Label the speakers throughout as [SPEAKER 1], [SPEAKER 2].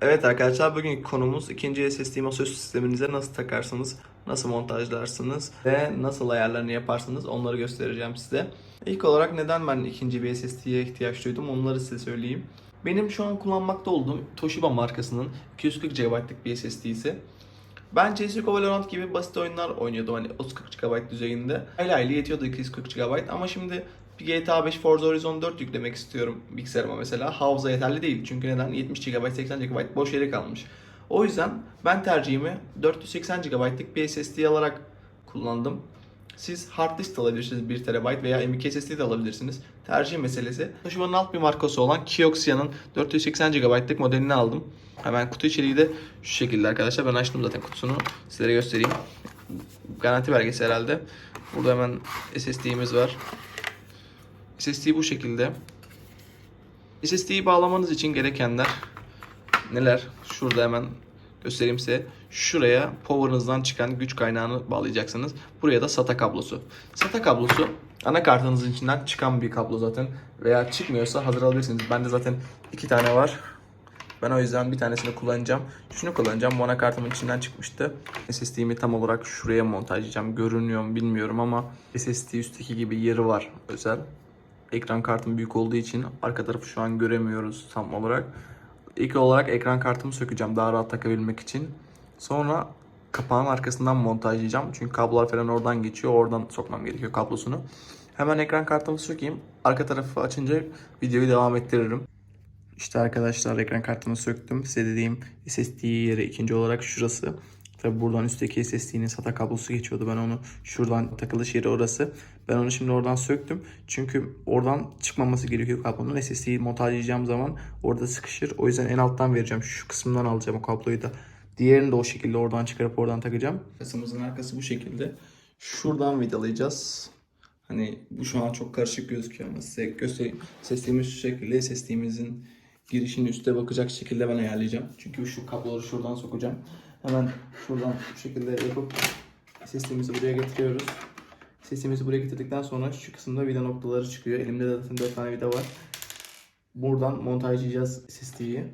[SPEAKER 1] Evet arkadaşlar bugünkü konumuz ikinci SSD masaüstü sisteminize nasıl takarsınız, nasıl montajlarsınız ve nasıl ayarlarını yaparsınız onları göstereceğim size. İlk olarak neden ben ikinci bir SSD'ye ihtiyaç duydum onları size söyleyeyim. Benim şu an kullanmakta olduğum Toshiba markasının 240 GB'lık bir SSD ise ben CSGO Valorant gibi basit oyunlar oynuyordum hani 30-40 GB düzeyinde. Hayli hayli yetiyordu 240 GB ama şimdi bir GTA 5 Forza Horizon 4 yüklemek istiyorum bilgisayarıma mesela. Hafıza yeterli değil çünkü neden? 70 GB 80 GB boş yere kalmış. O yüzden ben tercihimi 480 GB'lık bir SSD alarak kullandım. Siz hard disk alabilirsiniz 1 TB veya M.2 SSD de alabilirsiniz. Tercih meselesi. Toshiba'nın alt bir markası olan Kioxia'nın 480 GB'lık modelini aldım. Hemen kutu içeriği de şu şekilde arkadaşlar. Ben açtım zaten kutusunu. Sizlere göstereyim. Garanti belgesi herhalde. Burada hemen SSD'miz var. SSD bu şekilde. SSD'yi bağlamanız için gerekenler neler? Şurada hemen göstereyim size. Şuraya power'ınızdan çıkan güç kaynağını bağlayacaksınız. Buraya da SATA kablosu. SATA kablosu anakartınızın içinden çıkan bir kablo zaten. Veya çıkmıyorsa hazır alabilirsiniz. Bende zaten iki tane var. Ben o yüzden bir tanesini kullanacağım. Şunu kullanacağım. Bu anakartımın içinden çıkmıştı. SSD'mi tam olarak şuraya montajlayacağım. Görünüyor mu bilmiyorum ama SSD üstteki gibi yeri var özel. Ekran kartım büyük olduğu için arka tarafı şu an göremiyoruz tam olarak. İlk olarak ekran kartımı sökeceğim daha rahat takabilmek için. Sonra kapağın arkasından montajlayacağım. Çünkü kablolar falan oradan geçiyor. Oradan sokmam gerekiyor kablosunu. Hemen ekran kartımı sökeyim. Arka tarafı açınca videoyu devam ettiririm. İşte arkadaşlar ekran kartını söktüm. Size dediğim SSD yeri ikinci olarak şurası. Tabi buradan üstteki SSD'nin SATA kablosu geçiyordu. Ben onu şuradan takılış yeri orası. Ben onu şimdi oradan söktüm. Çünkü oradan çıkmaması gerekiyor kablonun. SSD'yi montajlayacağım zaman orada sıkışır. O yüzden en alttan vereceğim. Şu kısımdan alacağım o kabloyu da. Diğerini de o şekilde oradan çıkarıp oradan takacağım. Kasamızın arkası bu şekilde. Şuradan vidalayacağız. Hani bu şu an çok karışık gözüküyor ama size göstereyim. SSD'miz şu şekilde. SSD'mizin girişini üste bakacak şekilde ben ayarlayacağım. Çünkü şu kabloları şuradan sokacağım. Hemen şuradan bu şekilde yapıp SSD'mizi buraya getiriyoruz. SSD'mizi buraya getirdikten sonra şu kısımda vida noktaları çıkıyor. Elimde de zaten 4 tane vida var. Buradan montajlayacağız SSD'yi.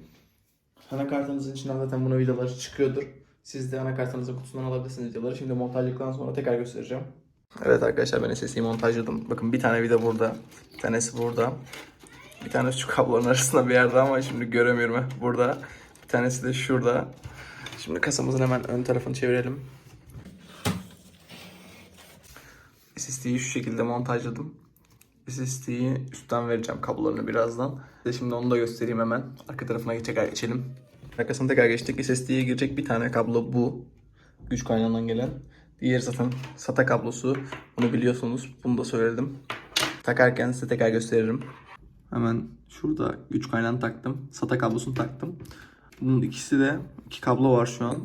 [SPEAKER 1] Anakartınızın içinden zaten bunun vidaları çıkıyordur. Siz de anakartınızın kutusundan alabilirsiniz vidaları. Şimdi montajladıktan sonra tekrar göstereceğim. Evet arkadaşlar ben SSD'yi montajladım. Bakın bir tane vida burada. Bir tanesi burada. Bir tanesi şu kabloların arasında bir yerde ama şimdi göremiyorum. Burada. Bir tanesi de şurada. Şimdi kasamızın hemen ön tarafını çevirelim. SSD'yi şu şekilde montajladım. SSD'yi üstten vereceğim kablolarını birazdan. Size şimdi onu da göstereyim hemen. Arka tarafına tekrar geçelim. Arkasına tekrar geçtik. SSD'ye girecek bir tane kablo bu. Güç kaynağından gelen. Diğeri zaten SATA kablosu. Bunu biliyorsunuz. Bunu da söyledim. Takarken size tekrar gösteririm. Hemen şurada güç kaynağını taktım. SATA kablosunu taktım. Bunun ikisi de iki kablo var şu an.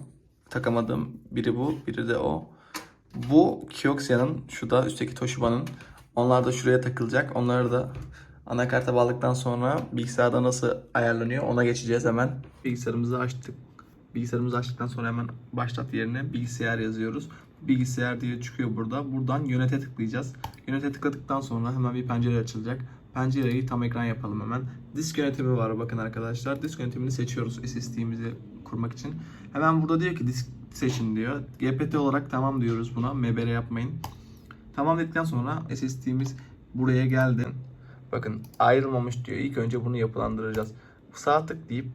[SPEAKER 1] Takamadım. Biri bu, biri de o. Bu Kioxia'nın, şu da üstteki Toshiba'nın. Onlar da şuraya takılacak. Onları da anakarta bağladıktan sonra bilgisayarda nasıl ayarlanıyor ona geçeceğiz hemen. Bilgisayarımızı açtık. Bilgisayarımızı açtıktan sonra hemen başlat yerine bilgisayar yazıyoruz. Bilgisayar diye çıkıyor burada. Buradan yönete tıklayacağız. Yönete tıkladıktan sonra hemen bir pencere açılacak. Pencereyi tam ekran yapalım hemen. Disk yönetimi var bakın arkadaşlar. Disk yönetimini seçiyoruz SSD'mizi kurmak için. Hemen burada diyor ki disk seçin diyor. GPT olarak tamam diyoruz buna. MBR yapmayın. Tamam dedikten sonra SSD'miz buraya geldi. Bakın ayrılmamış diyor. İlk önce bunu yapılandıracağız. Sağ tık deyip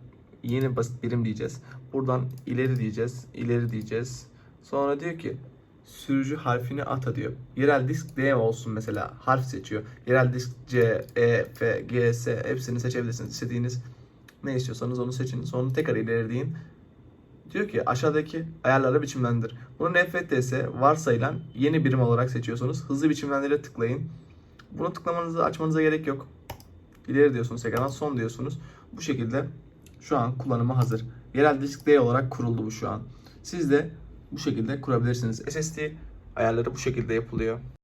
[SPEAKER 1] yeni basit birim diyeceğiz. Buradan ileri diyeceğiz. ileri diyeceğiz. Sonra diyor ki sürücü harfini ata diyor. Yerel disk D olsun mesela. Harf seçiyor. Yerel disk C, E, F, G, S hepsini seçebilirsiniz. İstediğiniz ne istiyorsanız onu seçin. Sonra tekrar ileri. Diyor ki aşağıdaki ayarları biçimlendir. Bunu NFTS varsayılan yeni birim olarak seçiyorsunuz. Hızlı biçimlendire tıklayın. Bunu tıklamanızı açmanıza gerek yok. İleri diyorsunuz tekrardan son diyorsunuz. Bu şekilde şu an kullanıma hazır. Yerel disk D olarak kuruldu bu şu an. Siz de bu şekilde kurabilirsiniz. SSD ayarları bu şekilde yapılıyor.